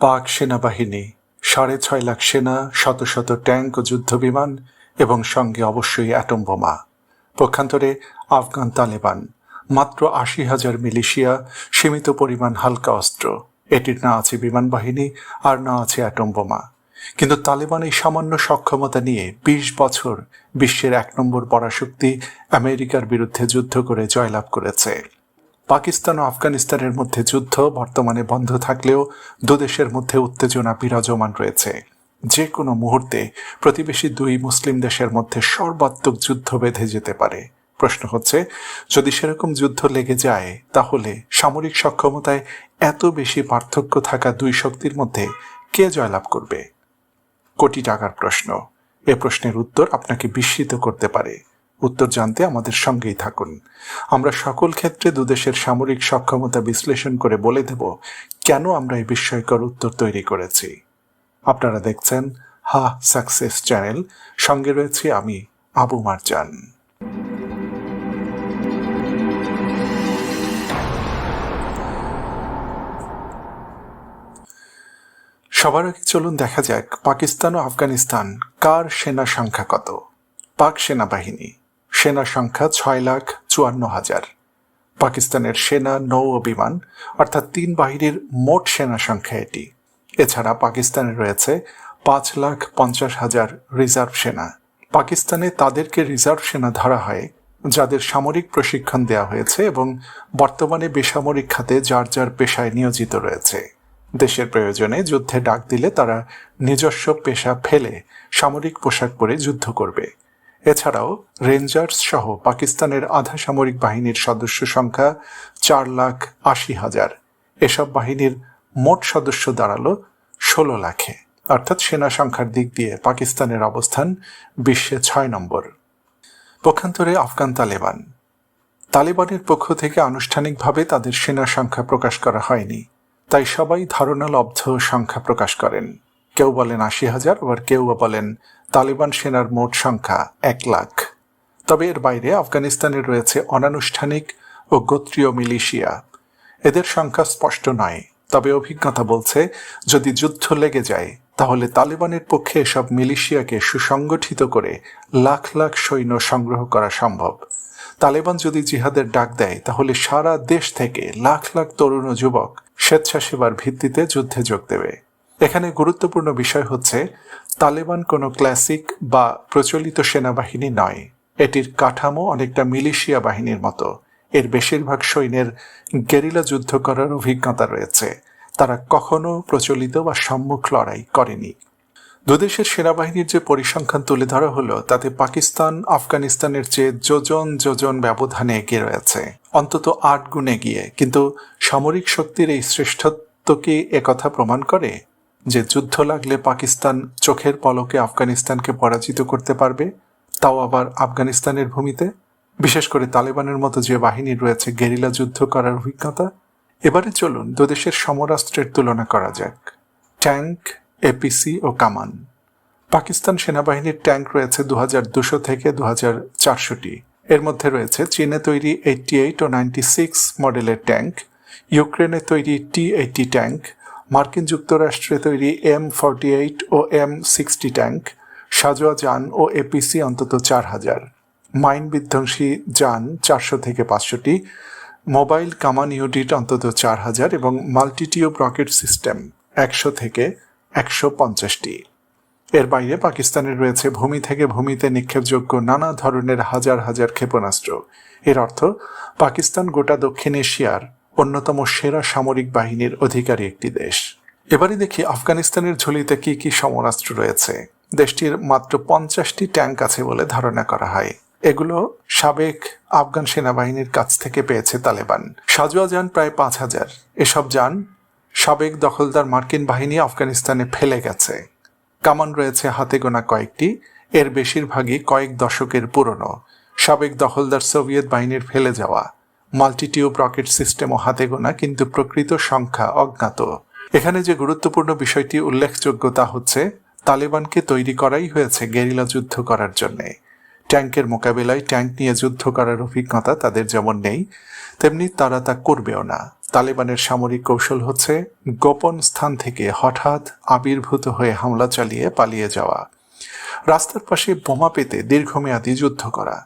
পাক সেনাবাহিনী, সাড়ে ছয় লাখ সেনা, শত শত ট্যাঙ্ক ও যুদ্ধবিমান এবং সঙ্গে অবশ্যই অ্যাটম বোমা। পক্ষান্তরে আফগান তালেবান, মাত্র আশি হাজার মিলিশিয়া, সীমিত পরিমাণ হালকা অস্ত্র। এটির না আছে বিমান বাহিনী আর না আছে অ্যাটম বোমা। কিন্তু তালেবান এই সামান্য সক্ষমতা নিয়ে বিশ বছর বিশ্বের এক নম্বর পরাশক্তি আমেরিকার বিরুদ্ধে যুদ্ধ করে জয়লাভ করেছে। পাকিস্তান ও আফগানিস্তানের মধ্যে যুদ্ধ বর্তমানে বন্ধ থাকলেও দুদেশের মধ্যে উত্তেজনা বিরাজমান রয়েছে। যে কোনো মুহূর্তে প্রতিবেশী দুই মুসলিম দেশের মধ্যে সর্বাত্মক যুদ্ধ বেঁধে যেতে পারে। প্রশ্ন হচ্ছে, যদি সেরকম যুদ্ধ লেগে যায়, তাহলে সামরিক সক্ষমতায় এত বেশি পার্থক্য থাকা দুই শক্তির মধ্যে কে জয়লাভ করবে? কোটি টাকার প্রশ্ন। এ প্রশ্নের উত্তর আপনাকে বিস্মিত করতে পারে। উত্তর জানতে আমাদের সঙ্গেই থাকুন। আমরা সকল ক্ষেত্রে দুদেশের সামরিক সক্ষমতা বিশ্লেষণ করে বলে দেব কেন আমরা এই বিস্ময়কর উত্তর তৈরি করেছি। আপনারা দেখছেন হা সাকসেস চ্যানেল। সঙ্গে রয়েছে আমি, আবু মারজান। সবার আগে চলুন দেখা যাক পাকিস্তান ও আফগানিস্তান কার সেনা সংখ্যা কত? পাক সেনাবাহিনী। সেনা সংখ্যা ছয় লাখ চুয়ান্ন হাজার। পাকিস্তানের সেনা নৌ ও বিমান অর্থাৎ তিন বাহিনীর মোট সেনা সংখ্যা এটি। এছাড়া পাকিস্তানে রয়েছে পাঁচ লাখ পঞ্চাশ হাজার রিজার্ভ সেনা। পাকিস্তানে তাদেরকে রিজার্ভ সেনা ধরা হয়, যাদের সামরিক প্রশিক্ষণ দেওয়া হয়েছে এবং বর্তমানে বেসামরিক খাতে যার যার পেশায় নিয়োজিত রয়েছে। দেশের প্রয়োজনে যুদ্ধে ডাক দিলে তারা নিজস্ব পেশা ফেলে সামরিক পোশাক পরে যুদ্ধ করবে। এছাড়াও রেঞ্জার্স সহ পাকিস্তানের আধা সামরিক বাহিনীর সদস্য সংখ্যা চার লাখ আশি হাজার। এসব বাহিনীর মোট সদস্য দাঁড়াল ষোলো লাখে। অর্থাৎ সেনা সংখ্যার দিক দিয়ে পাকিস্তানের অবস্থান বিশ্বে ছয় নম্বর। পক্ষান্তরে আফগান তালেবান। তালেবানের পক্ষ থেকে আনুষ্ঠানিকভাবে তাদের সেনা সংখ্যা প্রকাশ করা হয়নি। তাই সবাই ধারণা লব্ধ সংখ্যা প্রকাশ করেন। কেউ বলেন আশি হাজার, আবার কেউ বলেন তালিবান সেনার মোট সংখ্যা এক লাখ। তবে এর বাইরে আফগানিস্তানে রয়েছে অনানুষ্ঠানিক ও গোত্রীয় মিলিশিয়া। এদের সংখ্যা স্পষ্ট নয়, তবে অভিজ্ঞতা বলছে যদি যুদ্ধ লেগে যায়, তাহলে তালেবানের পক্ষে এসব মিলিশিয়াকে সুসংগঠিত করে লাখ লাখ সৈন্য সংগ্রহ করা সম্ভব। তালেবান যদি জিহাদের ডাক দেয়, তাহলে সারা দেশ থেকে লাখ লাখ তরুণ ও যুবক স্বেচ্ছাসেবার ভিত্তিতে যুদ্ধে যোগ দেবে। এখানে গুরুত্বপূর্ণ বিষয় হচ্ছে তালেবান কোনো ক্লাসিক বা প্রচলিত সেনাবাহিনী নয়। এটির কাঠামো অনেকটা মিলিশিয়া বাহিনীর মতো। এর বেশিরভাগ সৈন্যের গেরিলা যুদ্ধ করার অভিজ্ঞতা রয়েছে। তারা কখনো প্রচলিত বা সম্মুখ লড়াই করেনি। দুদেশের সেনাবাহিনীর যে পরিসংখ্যান তুলে ধরা হলো, তাতে পাকিস্তান, আফগানিস্তানের চেয়ে যোজন যোজন ব্যবধানে এগিয়ে রয়েছে। অন্তত আট গুণে গিয়ে কিন্তু সামরিক শক্তির এই শ্রেষ্ঠত্ব কি একথা প্রমাণ করে? যে যুদ্ধ লাগলে পাকিস্তান চোখের পলকে আফগানিস্তানকে পরাজিত করতে পারবে, তাও আবার আফগানিস্তানের ভূমিতে। বিশেষ করে তালেবানের মতো যে বাহিনী রয়েছে গেরিলা যুদ্ধ করার অভিজ্ঞতা। এবারে চলুন দুদেশের সমরাস্ত্রের তুলনা করা যাক। ট্যাঙ্ক এপিসি ও কামান। পাকিস্তান সেনাবাহিনীর ট্যাঙ্ক রয়েছে দু হাজার দুশো থেকে দু হাজার চারশোটি। এর মধ্যে রয়েছে চীনে তৈরি এইটটি এইট ও নাইনটি সিক্স মডেলের ট্যাঙ্ক ইউক্রেনে তৈরি টি এইটটি ট্যাঙ্ক মার্কিন যুক্তরাষ্ট্রে তৈরি এম ফর্টি এইট ও এম সিক্সটি ট্যাঙ্ক, সাজোয়া যান ও এপিসি অন্তত চার হাজার। মাইন বিধ্বংসী যান চারশো থেকে পাঁচশোটি, মোবাইল কামান ইউনিট অন্তত চার হাজার এবং মাল্টিটিউব রকেট সিস্টেম একশো থেকে একশো পঞ্চাশটি। এর বাইরে পাকিস্তানের রয়েছে ভূমি থেকে ভূমিতে নিক্ষেপযোগ্য নানা ধরনের হাজার হাজার ক্ষেপণাস্ত্র। এর অর্থ, পাকিস্তান গোটা দক্ষিণ এশিয়ার অন্যতম সেরা সামরিক বাহিনীর অধিকারী একটি দেশ। এবারে দেখি আফগানিস্তানের ঝুলিতে কি কি সমরাস্ত্র রয়েছে। দেশটির মাত্র পঞ্চাশটি ট্যাঙ্ক আছে বলে ধারণা করা হয়। এগুলো সাবেক আফগান সেনাবাহিনীর কাছ থেকে পেয়েছে তালেবান। সাজোয়া যান প্রায় পাঁচ হাজার। এসব যান সাবেক দখলদার মার্কিন বাহিনী আফগানিস্তানে ফেলে গেছে। কামান রয়েছে হাতে গোনা কয়েকটি, এর বেশিরভাগই কয়েক দশকের পুরনো। সাবেক দখলদার সোভিয়েত বাহিনীর ফেলে যাওয়া। মাল্টিটিউব রকেট সিস্টেমও হাতে গোনা, কিন্তু প্রকৃত সংখ্যা অজ্ঞাত। এখানে যে গুরুত্বপূর্ণ বিষয়টি উল্লেখযোগ্য তা হচ্ছে, তালেবানকে তৈরি করাই হয়েছে গেরিলা যুদ্ধ করার জন্যে। ট্যাঙ্কের মোকাবিলায় ট্যাঙ্ক নিয়ে যুদ্ধ করার অভিজ্ঞতা তাদের যেমন নেই, তেমনি তারা তা করবেও না। তালেবানের সামরিক কৌশল হচ্ছে গোপন স্থান থেকে হঠাৎ আবির্ভূত হয়ে হামলা চালিয়ে পালিয়ে যাওয়া। রাস্তার পাশে বোমা পেতে দীর্ঘমেয়াদী যুদ্ধ করা।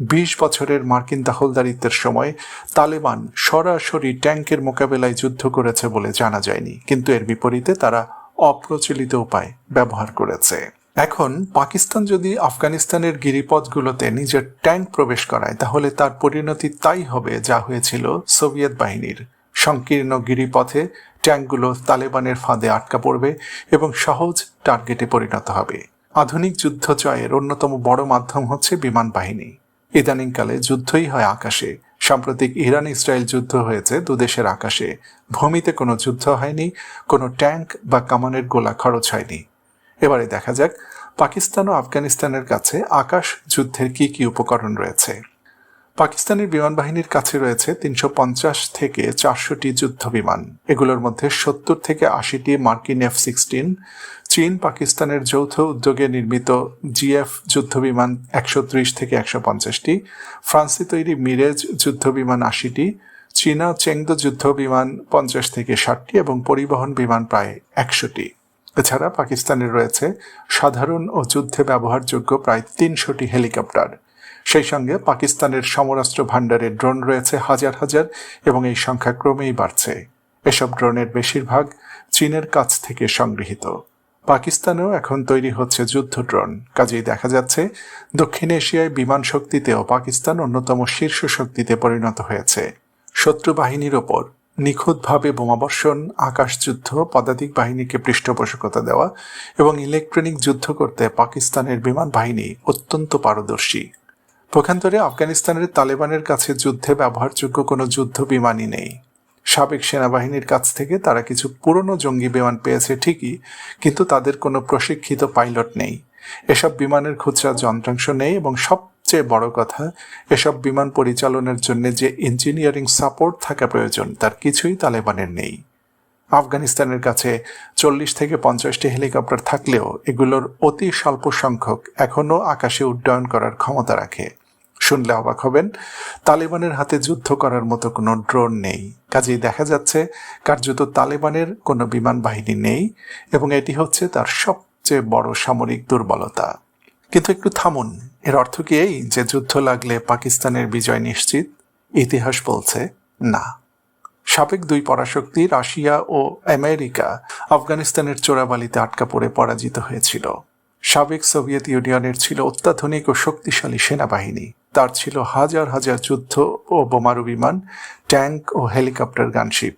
বিশ বছরের মার্কিন দখলদারিত্বের সময় তালেবান সরাসরি ট্যাঙ্কের মোকাবেলায় যুদ্ধ করেছে বলে জানা যায়নি, কিন্তু এর বিপরীতে তারা অপ্রচলিত উপায় ব্যবহার করেছে। এখন পাকিস্তান যদি আফগানিস্তানের গিরিপথগুলোতে নিজের ট্যাঙ্ক প্রবেশ করায়, তাহলে তার পরিণতি তাই হবে যা হয়েছিল সোভিয়েত বাহিনীর। সংকীর্ণ গিরিপথে ট্যাঙ্কগুলো তালেবানের ফাঁদে আটকা পড়বে এবং সহজ টার্গেটে পরিণত হবে। আধুনিক যুদ্ধ জয়ের অন্যতম বড় মাধ্যম হচ্ছে বিমান বাহিনী। ইদানিংকালে যুদ্ধই হয় আকাশে। সাম্প্রতিক ইরান ইসরায়েল যুদ্ধ হয়েছে দুদেশের আকাশে। ভূমিতে কোনো যুদ্ধ হয়নি, কোনো ট্যাঙ্ক বা কামানের গোলা খরচ হয়নি। এবারে দেখা যাক, পাকিস্তান ও আফগানিস্তানের কাছে আকাশ যুদ্ধের কি কি উপকরণ রয়েছে। পাকিস্তানের বিমান বাহিনীর কাছে রয়েছে তিনশো পঞ্চাশ থেকে চারশোটি যুদ্ধ বিমান। এগুলোর মধ্যে সত্তর থেকে আশিটি মার্কিন এফ সিক্সটিন চীন পাকিস্তানের যৌথ উদ্যোগে নির্মিত জিএফ যুদ্ধ বিমান একশো ত্রিশ থেকে একশো পঞ্চাশটি, ফ্রান্সে তৈরি মিরেজ যুদ্ধ বিমান আশিটি, চীনা চেংদ যুদ্ধ বিমান পঞ্চাশ থেকে ষাটটি এবং পরিবহন বিমান প্রায় একশোটি। এছাড়া পাকিস্তানের রয়েছে সাধারণ ও যুদ্ধে ব্যবহারযোগ্য প্রায় তিনশোটি হেলিকপ্টার। সেই সঙ্গে পাকিস্তানের সমরাস্ত্র ভাণ্ডারে ড্রোন রয়েছে হাজার হাজার এবং এই সংখ্যা ক্রমেই বাড়ছে। এসব ড্রোনের বেশিরভাগ চীনের কাছ থেকে সংগৃহীত। পাকিস্তানেও এখন তৈরি হচ্ছে যুদ্ধ ড্রোন। কাজেই দেখা যাচ্ছে, দক্ষিণ এশিয়ায় বিমান শক্তিতেও পাকিস্তান অন্যতম শীর্ষ শক্তিতে পরিণত হয়েছে। শত্রু বাহিনীর ওপর নিখুঁতভাবে বোমাবর্ষণ আকাশযুদ্ধ, পদাতিক বাহিনীকে পৃষ্ঠপোষকতা দেওয়া এবং ইলেকট্রনিক যুদ্ধ করতে পাকিস্তানের বিমান বাহিনী অত্যন্ত পারদর্শী। পক্ষান্তরে আফগানিস্তানের তালেবানের কাছে যুদ্ধে ব্যবহারযোগ্য কোনো যুদ্ধ বিমানই নেই। সাবেক সেনাবাহিনীর কাছ থেকে তারা কিছু পুরনো জঙ্গি বিমান পেয়েছে ঠিকই, কিন্তু তাদের কোনো প্রশিক্ষিত পাইলট নেই। এসব বিমানের খুচরা যন্ত্রাংশ নেই এবং সবচেয়ে বড় কথা, এসব বিমান পরিচালনার জন্য যে ইঞ্জিনিয়ারিং সাপোর্ট থাকা প্রয়োজন, তার কিছুই তালেবানের নেই। আফগানিস্তানের কাছে চল্লিশ থেকে পঞ্চাশটি হেলিকপ্টার থাকলেও এগুলোর অতি স্বল্প সংখ্যক এখনও আকাশে উড্ডয়ন করার ক্ষমতা রাখে। শুনলে অবাক হবেন। তালেবানের হাতে যুদ্ধ করার মতো কোনো ড্রোন নেই। কাজেই দেখা যাচ্ছে, কার্যত তালেবানের কোনো বিমান বাহিনী নেই এবং এটি হচ্ছে তার সবচেয়ে বড় সামরিক দুর্বলতা। কিন্তু একটু থামুন। এর অর্থ কি এই যে যুদ্ধ লাগলে পাকিস্তানের বিজয় নিশ্চিত? ইতিহাস বলছে না। সাবেক দুই পরাশক্তি রাশিয়া ও আমেরিকা আফগানিস্তানের চোরাবালিতে আটকা পড়ে পরাজিত হয়েছিল। সাবেক সোভিয়েত ইউনিয়নের ছিল অত্যাধুনিক ও শক্তিশালী সেনাবাহিনী। তার ছিল হাজার হাজার যুদ্ধ ও বোমারু বিমান, ট্যাঙ্ক ও হেলিকপ্টার গানশিপ।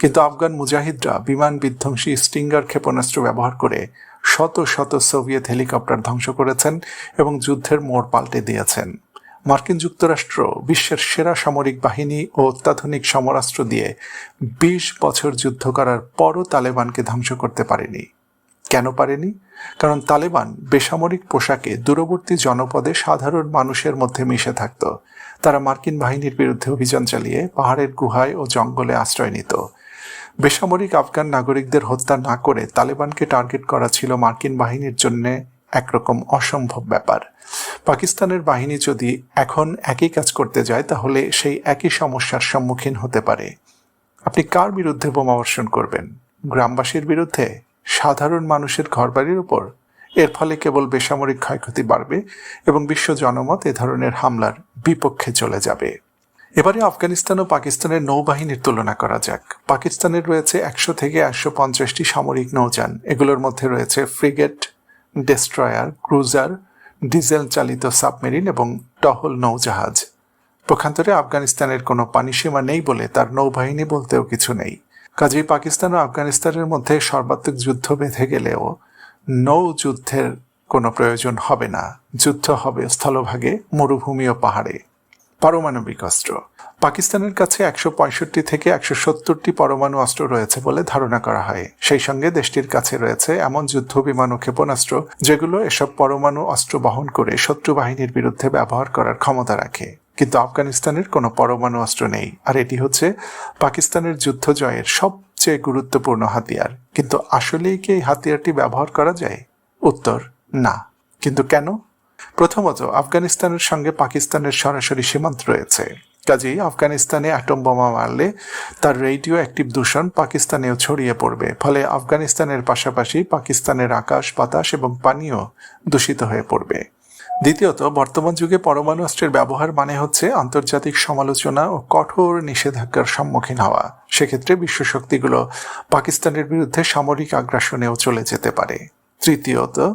কিন্তু আফগান মুজাহিদরা বিমান বিধ্বংসী স্টিঙ্গার ক্ষেপণাস্ত্র ব্যবহার করে শত শত সোভিয়েত হেলিকপ্টার ধ্বংস করেছেন এবং যুদ্ধের মোড় পাল্টে দিয়েছেন। মার্কিন যুক্তরাষ্ট্র বিশ্বের সেরা সামরিক বাহিনী ও অত্যাধুনিক সমরাস্ত্র দিয়ে বিশ বছর যুদ্ধ করার পরও তালেবানকে ধ্বংস করতে পারেনি। কেন পারেনি? কারণ তালেবান বেসামরিক পোশাকে দূরবর্তী জনপদে সাধারণ মানুষের মধ্যে মিশে থাকত। তারা মার্কিন বাহিনীর বিরুদ্ধে অভিযান চালিয়ে পাহাড়ের গুহায় ও জঙ্গলে আশ্রয় নিত। বেসামরিক আফগান নাগরিকদের হত্যা না করে তালেবানকে টার্গেট করা ছিল মার্কিন বাহিনীর জন্য একরকম অসম্ভব ব্যাপার। পাকিস্তানের বাহিনী যদি এখন একই কাজ করতে যায়, তাহলে সেই একই সমস্যার সম্মুখীন হতে পারে। আপনি কার বিরুদ্ধে বোমাবর্ষণ করবেন? গ্রামবাসীর বিরুদ্ধে? সাধারণ মানুষের ঘরবাড়ির উপর। এর ফলে কেবল বেসামরিক ক্ষয়ক্ষতি বাড়বে এবং বিশ্ব জনমত এ ধরনের হামলার বিপক্ষে চলে যাবে। এবারে আফগানিস্তান ও পাকিস্তানের নৌবাহিনীর তুলনা করা যাক। পাকিস্তানের রয়েছে একশো থেকে একশো পঞ্চাশটি সামরিক নৌযান। এগুলোর মধ্যে রয়েছে ফ্রিগেট, ডেস্ট্রয়ার, ক্রুজার ডিজেল চালিত সাবমেরিন এবং টহল নৌজাহাজ। পক্ষান্তরে আফগানিস্তানের কোনো পানিসীমা নেই বলে তার নৌবাহিনী বলতেও কিছু নেই। কাজেই পাকিস্তান ও আফগানিস্তানের মধ্যে সর্বাত্মক যুদ্ধ বেঁধে গেলেও নৌ যুদ্ধের কোনো প্রয়োজন হবে না। যুদ্ধ হবে স্থলভাগে, মরুভূমি ও পাহাড়ে। পারমাণবিক অস্ত্র। পাকিস্তানের কাছে একশো পঁয়ষট্টি থেকে একশো সত্তরটি পরমাণু অস্ত্র রয়েছে বলে ধারণা করা হয়। সেই সঙ্গে দেশটির কাছে রয়েছে এমন যুদ্ধ, বিমান ও ক্ষেপণাস্ত্র যেগুলো এসব পরমাণু অস্ত্র বহন করে শত্রু বাহিনীর বিরুদ্ধে ব্যবহার করার ক্ষমতা রাখে। কিন্তু আফগানিস্তানের কোনো পরমাণু অস্ত্র নেই। আর এটি হচ্ছে পাকিস্তানের যুদ্ধ জয়ের সবচেয়ে গুরুত্বপূর্ণ হাতিয়ার। কিন্তু আসলেই কি এই হাতিয়ারটি ব্যবহার করা যায়? উত্তর, না। কিন্তু কেন? প্রথমত, আফগানিস্তানের সঙ্গে পাকিস্তানের সরাসরি সীমান্ত রয়েছে। কাজেই আফগানিস্তানে অ্যাটম বোমা মারলে তার রেডিও অ্যাক্টিভ দূষণ পাকিস্তানেও ছড়িয়ে পড়বে। ফলে আফগানিস্তানের পাশাপাশি পাকিস্তানের আকাশ, বাতাস এবং পানিও দূষিত হয়ে পড়বে। দ্বিতীয়ত, বর্তমান যুগে পরমাণু অস্ত্রের ব্যবহার মানে হচ্ছে আন্তর্জাতিক সমালোচনা ও কঠোর নিষেধাজ্ঞার সম্মুখীন হওয়া। সেক্ষেত্রে বিশ্ব শক্তিগুলো পাকিস্তানের বিরুদ্ধে সামরিক আগ্রাসনেও চলে যেতে পারে। তৃতীয়ত,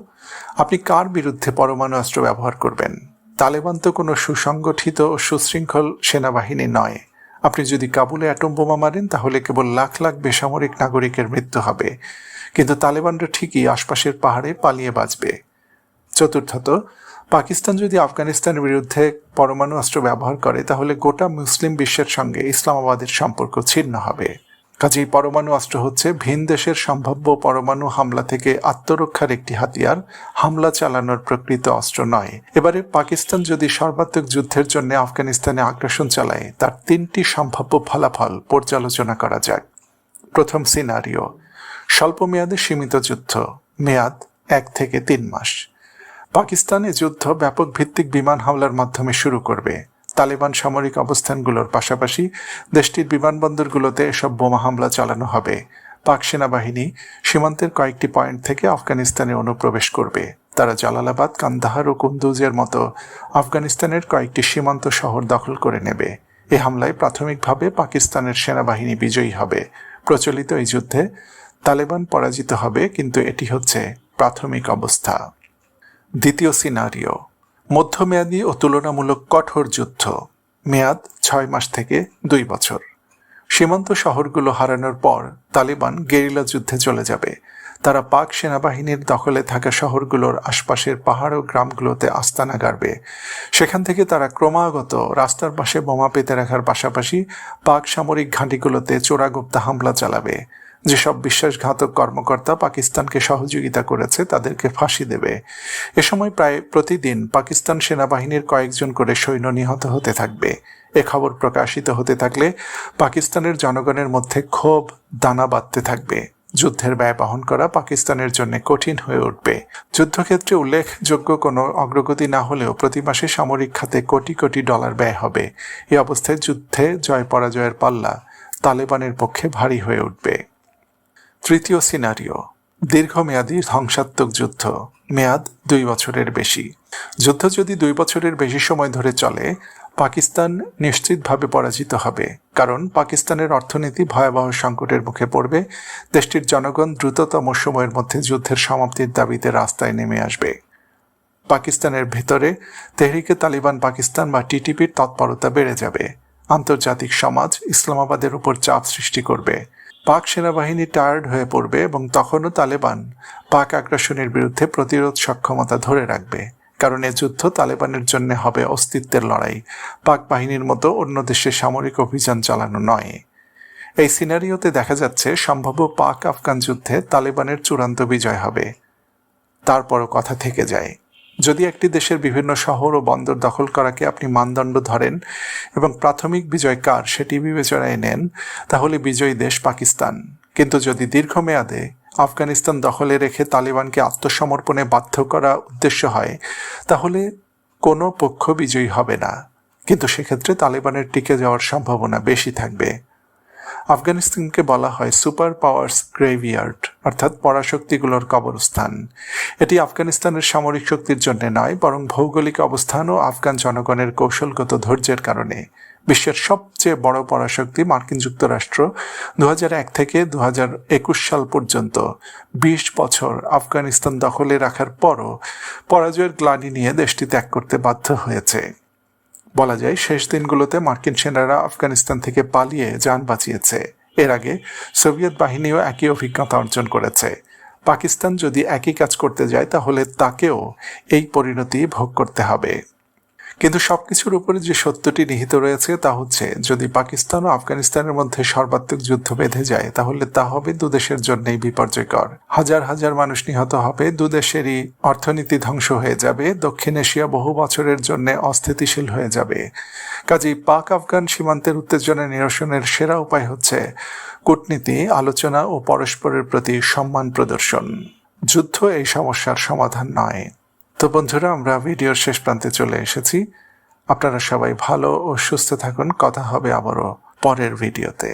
আপনি কার বিরুদ্ধে পরমাণু অস্ত্র ব্যবহার করবেন? তালেবান তো কোনো সুসংগঠিত ও সুশৃঙ্খল সেনাবাহিনী নয়। আপনি যদি কাবুলে অ্যাটম বোমা মারেন, তাহলে কেবল লাখ লাখ বেসামরিক নাগরিকের মৃত্যু হবে। কিন্তু তালেবানরা ঠিকই আশপাশের পাহাড়ে পালিয়ে বাঁচবে। চতুর্থত পাকিস্তান যদি আফগানিস্তানের বিরুদ্ধে পরমাণু অস্ত্র ব্যবহার করে, তাহলে গোটা মুসলিম বিশ্বের সঙ্গে ইসলামাবাদের সম্পর্ক ছিন্ন হবে। কাজেই পরমাণু অস্ত্র হচ্ছে ভিন দেশের সম্ভাব্য পরমাণু হামলা থেকে আত্মরক্ষার একটি হাতিয়ার, হামলা চালানোর প্রকৃত অস্ত্র নয়। এবারে পাকিস্তান যদি সর্বাত্মক যুদ্ধের জন্য আফগানিস্তানে আগ্রাসন চালায়, তার তিনটি সম্ভাব্য ফলাফল পর্যালোচনা করা যাক। প্রথম সিনারিও, স্বল্পমেয়াদে সীমিত যুদ্ধ, মেয়াদ এক থেকে তিন মাস। পাকিস্তানে যুদ্ধ ব্যাপক ভিত্তিক বিমান হামলার মাধ্যমে শুরু করবে। তালেবান সামরিক অবস্থানগুলোর পাশাপাশি দেশটির বিমানবন্দরগুলোতে এসব বোমা হামলা চালানো হবে। পাক সেনাবাহিনী সীমান্তের কয়েকটি পয়েন্ট থেকে আফগানিস্তানে অনুপ্রবেশ করবে। তারা জালালাবাদ, কান্দাহার ও কুন্দুজের মতো আফগানিস্তানের কয়েকটি সীমান্ত শহর দখল করে নেবে। এ হামলায় প্রাথমিকভাবে পাকিস্তানের সেনাবাহিনী বিজয়ী হবে। প্রচলিত এই যুদ্ধে তালেবান পরাজিত হবে, কিন্তু এটি হচ্ছে প্রাথমিক অবস্থা। দ্বিতীয় সিনারিও, মধ্যমেয়াদী ও তুলনামূলক কঠোর যুদ্ধ, মেয়াদ ছয় মাস থেকে দুই বছর। সীমান্ত শহরগুলো হারানোর পর তালিবান গেরিলা যুদ্ধে চলে যাবে। তারা পাক সেনাবাহিনীর দখলে থাকা শহরগুলোর আশপাশের পাহাড় ও গ্রামগুলোতে আস্তানা গাড়বে। সেখান থেকে তারা ক্রমাগত রাস্তার পাশে বোমা পেতে রাখার পাশাপাশি পাক সামরিক ঘাঁটিগুলোতে চোরাগুপ্তা হামলা চালাবে। যেসব বিশ্বাসঘাতক কর্মকর্তা পাকিস্তানকে সহযোগিতা করেছে, তাদেরকে ফাঁসি দেবে। এ সময় প্রায় প্রতিদিন পাকিস্তান সেনাবাহিনীর কয়েকজন করে সৈন্য নিহত হতে থাকবে। এ খবর প্রকাশিত হতে থাকলে পাকিস্তানের জনগণের মধ্যে ক্ষোভ, দানা বাঁধতে থাকবে। যুদ্ধের ব্যয় বহন করা পাকিস্তানের জন্য কঠিন হয়ে উঠবে। যুদ্ধক্ষেত্রে উল্লেখযোগ্য কোনো অগ্রগতি না হলেও প্রতি মাসে সামরিক খাতে কোটি কোটি ডলার ব্যয় হবে। এ অবস্থায় যুদ্ধে জয় পরাজয়ের পাল্লা তালেবানের পক্ষে ভারী হয়ে উঠবে। তৃতীয় সিনারিও, দীর্ঘমেয়াদী ধ্বংসাত্মক যুদ্ধ, মেয়াদ দুই বছরের বেশি। যুদ্ধ যদি দুই বছরের বেশি সময় ধরে চলে, পাকিস্তান নিশ্চিতভাবে পরাজিত হবে, কারণ পাকিস্তানের অর্থনীতি ভয়াবহ সংকটের মুখে পড়বে, দেশটির জনগণ দ্রুততম সময়ের মধ্যে যুদ্ধের সমাপ্তির দাবিতে রাস্তায় নেমে আসবে। পাকিস্তানের ভেতরে তেহরিকে তালিবান পাকিস্তান বা টিটিপির তৎপরতা বেড়ে যাবে, আন্তর্জাতিক সমাজ ইসলামাবাদের উপর চাপ সৃষ্টি করবে। পাক সেনাবাহিনী টায়ার্ড হয়ে পড়বে এবং তখনও তালেবান পাক আগ্রাসনের বিরুদ্ধে প্রতিরোধ সক্ষমতা ধরে রাখবে, কারণ এ যুদ্ধ তালেবানের জন্য হবে অস্তিত্বের লড়াই। পাক বাহিনীর মতো অন্য দেশে সামরিক অভিযান চালানো নয়। এই সিনারিওতে দেখা যাচ্ছে সম্ভাব্য পাক আফগান যুদ্ধে তালেবানের চূড়ান্ত বিজয় হবে। তারপরও কথা থেকে যায়। যদি একটি দেশের বিভিন্ন শহর ও বন্দর দখল করাকে আপনি মানদণ্ড ধরেন এবং প্রাথমিক বিজয় কার সেটি বিবেচনায় নেন, তাহলে বিজয়ী দেশ পাকিস্তান। কিন্তু যদি দীর্ঘমেয়াদে আফগানিস্তান দখলে রেখে তালিবানকে আত্মসমর্পণে বাধ্য করা উদ্দেশ্য হয়, তাহলে কোনো পক্ষ বিজয়ী হবে না। কিন্তু সেক্ষেত্রে তালিবানের টিকে যাওয়ার সম্ভাবনা বেশি থাকবে। আফগানিস্তানকে বলা হয় সুপার পাওয়ার্স গ্রেভিয়ার্ড, অর্থাৎ পরাশক্তিগুলোর কবরস্থান। এটি আফগানিস্তানের সামরিক শক্তির জন্য নয়, বরং ভৌগোলিক অবস্থান ও আফগান জনগণের কৌশলগত ধৈর্যের কারণে। বিশ্বের সবচেয়ে বড় পরাশক্তি মার্কিন যুক্তরাষ্ট্র দু এক থেকে দু হাজার একুশ সাল পর্যন্ত। ২০ বছর আফগানিস্তান দখলে রাখার পরও পরাজয়ের গ্লানি নিয়ে দেশটি ত্যাগ করতে বাধ্য হয়েছে। বলা যায়, শেষ দিনগুলোতে মার্কিন সেনারা আফগানিস্তান থেকে পালিয়ে যান বাঁচিয়েছে। এর আগে সোভিয়েত বাহিনীও একই অভিজ্ঞতা অর্জন করেছে। পাকিস্তান যদি একই কাজ করতে যায়, তাহলে তাকেও এই পরিণতি ভোগ করতে হবে। কিন্তু সবকিছুর উপরে যে সত্যটি নিহিত রয়েছে তা হচ্ছে, যদি পাকিস্তান ও আফগানিস্তানের মধ্যে সর্বাত্মক যুদ্ধ বেঁধে যায়, তাহলে তা হবে দুদেশের জন্যই বিপর্যয়কর। হাজার হাজার মানুষ নিহত হবে দুদেশেরই অর্থনীতি ধ্বংস হয়ে যাবে, দক্ষিণ এশিয়া বহু বছরের জন্য অস্থিতিশীল হয়ে যাবে। কাজেই পাক আফগান সীমান্তের উত্তেজনা নিরসনের সেরা উপায় হচ্ছে কূটনীতি, আলোচনা ও পরস্পরের প্রতি সম্মান প্রদর্শন। যুদ্ধ এই সমস্যার সমাধান নয়। তো বন্ধুরা, আমরা ভিডিওর শেষ প্রান্তে চলে এসেছি। আপনারা সবাই ভালো ও সুস্থ থাকুন। কথা হবে আবারও পরের ভিডিওতে।